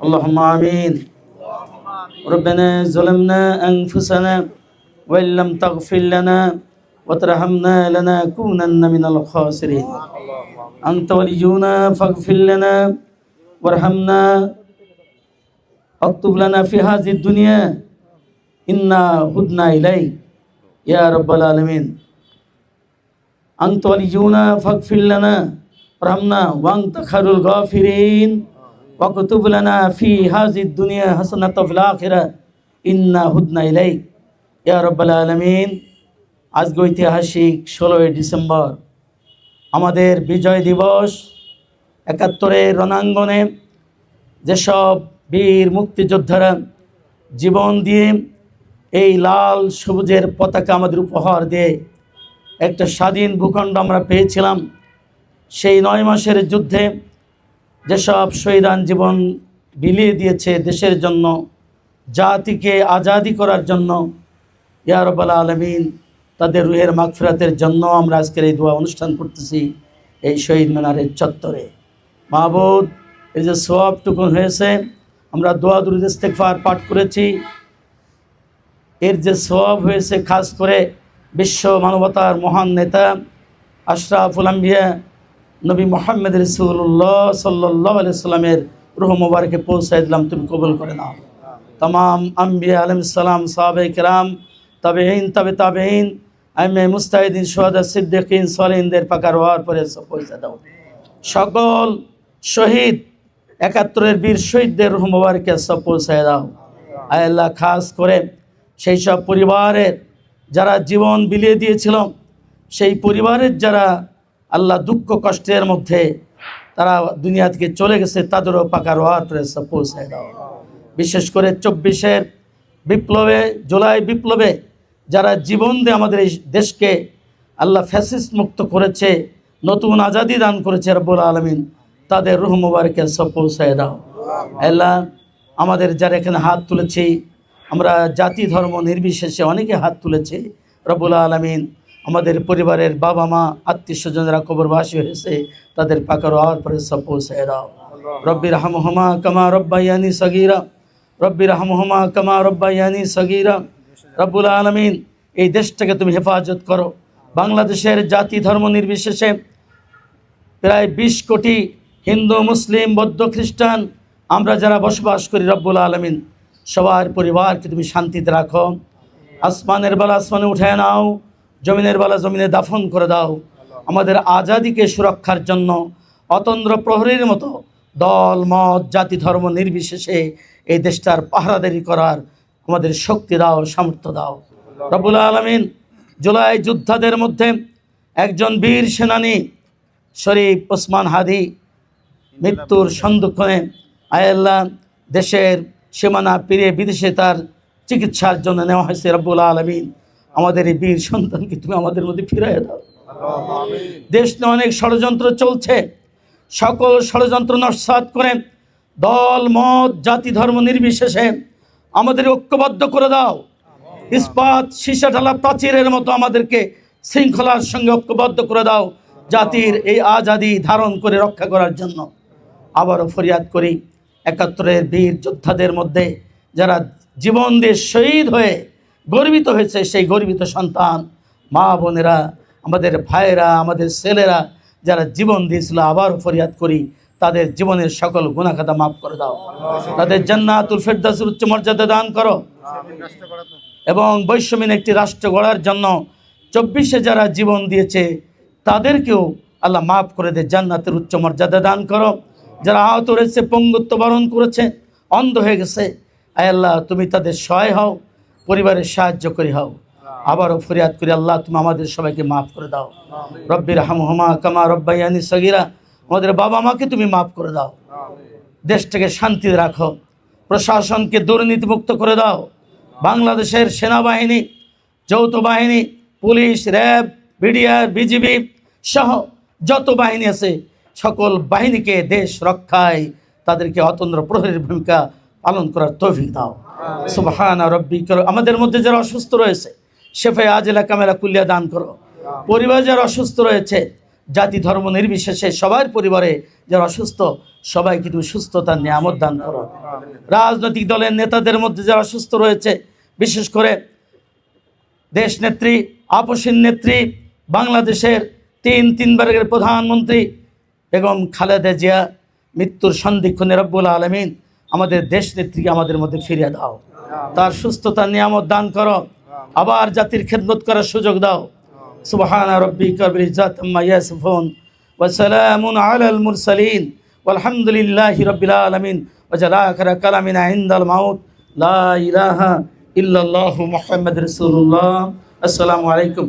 اللهم آمين. ربنا ظلمنا أنفسنا وإن لم تغفر لنا وترحمنا لنكونن من الخاسرين. أنت ولينا فاغفر لنا وارحمنا. اكتب لنا في هذه الدنيا إنا هدنا إليك يا رب العالمين. أنت ولينا فاغفر لنا وارحمنا وأنت خير الغافرين. واكتب لنا في هذه الدنيا حسنة وفي الآخرة إنا هدنا إليك يا رب العالمين আজকে ঐতিহাসিক ষোলোই ডিসেম্বর আমাদের বিজয় দিবস একাত্তরের রণাঙ্গনে যেসব বীর মুক্তিযোদ্ধারা জীবন দিয়ে এই লাল সবুজের পতাকা আমাদের উপহার দিয়ে একটা স্বাধীন ভূখণ্ড আমরা পেয়েছিলাম সেই নয় মাসের যুদ্ধে যেসব শহীদান জীবন বিলিয়ে দিয়েছে দেশের জন্য, জাতিকে আজাদি করার জন্য ইয়ারবাল আলমিন, তাদের রুহের মাগফিরাতের জন্য আমরা আজকের এই দোয়া অনুষ্ঠান করতেছি এই শহীদ মিনারের চত্বরে। মাহবুদ এই যে সোয়াবটুকুন হয়েছে, আমরা দোয়া দুরুদ ইস্তেকফার পাঠ করেছি। এর যে সোয়াব হয়েছে, খাস করে বিশ্ব মানবতার মহান নেতা, আশরাফুল আম্বিয়া নবী মোহাম্মদ রসুল্লাহ সাল্লাহ সাল্লামের রুহ মুবারকে পৌঁছাই দিলাম, তুমি কবুল করে নাও। তমাম আম্বিয়া আলম সালাম সাহাবে কেরাম তবে তাবেইন আমি মুস্তাহিদিন সোহাদা সিদ্দিকিন সলিনদের পাকার হওয়ার পরে পয়সা দাও। সকল শহীদ, একাত্তরের বীর শহীদদের রুহ মুবারকে সব পৌঁছায় দাও। আয় আল্লাহ, খাস করে সেই সব পরিবারের যারা জীবন বিলিয়ে দিয়েছিল, সেই পরিবারের যারা আল্লাহ দুঃখ কষ্টের মধ্যে তারা দুনিয়া থেকে চলে গেছে, তাদেরও পাকা রোহার করে সব পৌঁছায় দাও। বিশেষ করে চব্বিশের বিপ্লবে, জুলাই বিপ্লবে যারা জীবন দিয়ে আমাদের এই দেশকে আল্লাহ ফ্যাসিস মুক্ত করেছে, নতুন আজাদি দান করেছে রব্বুল আলমিন, তাদের রুহ মুবারকের সব পৌঁছায় দাও। আল্লাহ আমাদের যারা এখানে হাত তুলেছি, আমরা জাতি, ধর্ম, নির্বিশেষে অনেকে হাত তুলেছে রব্বুল আলমিন। আমাদের পরিবারের বাবা মা, আত্মীয় স্বজনরা কবরবাসী হয়েছে, তাদের পাকার হওয়ার পরে সব পৌঁছায় দাও। রব্বির হামহমা কামা রব্বাইয়ানি সগিরা। রব্বির হামহমা কামা রব্বাইয়ানি সগিরা। রব্বুল আলমিন, এই দেশটাকে তুমি হেফাজত করো। বাংলাদেশের জাতি ধর্ম নির্বিশেষে প্রায় বিশ কোটি হিন্দু, মুসলিম, বৌদ্ধ, খ্রিস্টান আমরা যারা বসবাস করি রব্বুল আলমিন, সবার পরিবারকে তুমি শান্তিতে রাখো। আসমানের বেলা আসমানে উঠে নাও। জমিনের বেলা জমিনে দাফন করে দাও। আমাদের আজাদিকে সুরক্ষার জন্য অতন্দ্র প্রহরীর মতো দল, মত, জাতি, ধর্ম নির্বিশেষে এই দেশটার পাহারাদারি করার আমাদের শক্তি দাও, সামর্থ্য দাও। রব্বুল আলমিন জুলাই যোদ্ধাদের মধ্যে একজন বীর সেনানী শরীফ ওসমান হাদি মৃত্যুর সন্দুক্ষণে আয়াল্লাহ দেশের সীমানা পেরিয়ে বিদেশে তার চিকিৎসার জন্য নেওয়া হয়েছে রব্বুল আলমিন। আমাদের এই বীর সন্তানকে তুমি আমাদের মধ্যে ফিরিয়ে দাও। দেশ নিয়ে অনেক ষড়যন্ত্র চলছে। সকল ষড়যন্ত্র নস্বাত করে দল, মত, জাতি, ধর্ম নির্বিশেষে আমাদের ঐক্যবদ্ধ করে দাও। ইস্পাত, সীসা ঢালা প্রাচীরের মতো আমাদেরকে শৃঙ্খলার সঙ্গে ঐক্যবদ্ধ করে দাও, জাতির এই আজাদি ধারণ করে রক্ষা করার জন্য। আবারও ফরিয়াদ করি, একাত্তরের বীর যোদ্ধাদের মধ্যে যারা জীবন দিয়ে শহীদ হয়ে গর্বিত হয়েছে সেই গর্বিত সন্তান। মা বোনেরা, আমাদের ভাইয়েরা, আমাদের ছেলেরা যারা জীবন দিয়েছিল আবার ফরিয়াদ করি, তাদের জীবনের সকল গুণাখাতা মাফ করে দাও। তাদের জান্নাতুল ফেরদাসের উচ্চ মর্যাদা দান করো। এবং বৈষম্যহীন একটি রাষ্ট্র গড়ার জন্য চব্বিশে যারা জীবন দিয়েছে, তাদেরকেও আল্লাহ মাফ করে দে, জান্নাতের উচ্চ মর্যাদা দান করো। যারা আহত রয়েছে পঙ্গুত্ব বরণ করেছে, অন্ধ হয়ে গেছে, আয় আল্লাহ, তুমি তাদের সহায় হও। পরিবারের সাহায্য করে, হও। আবারও ফরিয়াদ করি, আল্লাহ, তুমি আমাদের সবাইকে মাফ করে দাও। রব্বির হামহমা কামা রব্বাইয়ানি সগিরা। আমাদের বাবা মাকে তুমি মাফ করে দাও। দেশটাকে শান্তি রাখো। প্রশাসনকে দুর্নীতিমুক্ত করে দাও। বাংলাদেশের সেনাবাহিনী, যৌথ বাহিনী, পুলিশ, র্যাব, বিডিআর, বিজিবি সহ যত বাহিনী আছে, সকল বাহিনীকে দেশ রক্ষায় তাদেরকে অতন্দ্র প্রহরীর ভূমিকা পালন করার তৌফিক দাও। সুবহানা রব্বি আমাদের মধ্যে যারা অসুস্থ রয়েছে শেফে আজেলা কামেলা কুলিয়া দান করো। পরিবার যারা অসুস্থ রয়েছে, জাতি ধর্ম নির্বিশেষে সবার পরিবারে যারা অসুস্থ, সবাইকে তুমি সুস্থতার নিয়ামত দান করো। রাজনৈতিক দলের নেতাদের মধ্যে যারা সুস্থ রয়েছে, বিশেষ করে দেশ নেত্রী, আপসীন নেত্রী, বাংলাদেশের তিন তিনবারের প্রধানমন্ত্রী বেগম খালেদা জিয়া, মৃত্যুর সন্ধিক্ষণে রব্বুল আলমিন আমাদের দেশ নেত্রী আমাদের মধ্যে ফিরিয়ে দাও। তার সুস্থতা, নিয়ামত দান করো। আবার জাতির খেদমত করার সুযোগ দাও। সুবহান রব্বি কবির ইজাত আম্মা ইয়াসিফুন ওয়া সালামুন আলাল মুরসালিন। আলহামদুলিল্লাহি রব্বিল আলামিন। ওয়া জালাকা ইনদাল মাউত। লা ইলাহা ইল্লাল্লাহু মুহাম্মাদুর রাসূলুল্লাহ। আসসালামু আলাইকুম।